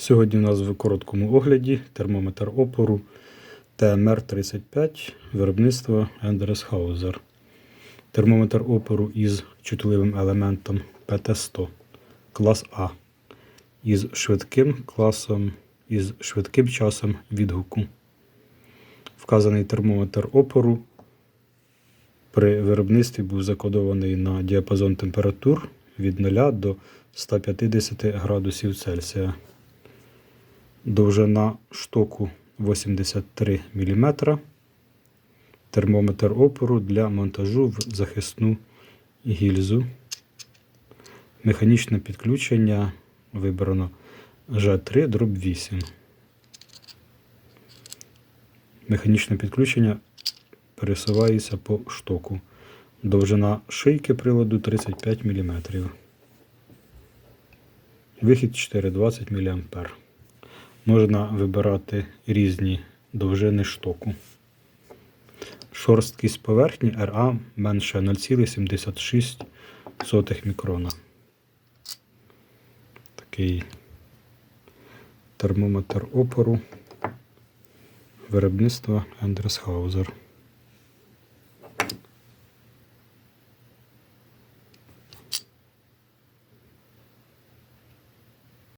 Сьогодні у нас в короткому огляді термометр опору ТМР-35 виробництва Endres Hauser. Термометр опору із чутливим елементом ПТ-100 клас А із швидким класом із швидким часом відгуку. Вказаний термометр опору при виробництві був закодований на діапазон температур від 0 до 150 градусів Цельсія. Довжина штоку 83 мм. Термометр опору для монтажу в захисну гільзу. Механічне підключення вибрано Ж3 дроб 8. Механічне підключення пересувається по штоку. Довжина шийки приладу 35 мм. Вихід 420 мА. Можна вибирати різні довжини штоку. Шорсткість поверхні RA менше 0,76 мікрона. Такий термометр опору виробництва Ендресхаузер. Hauser.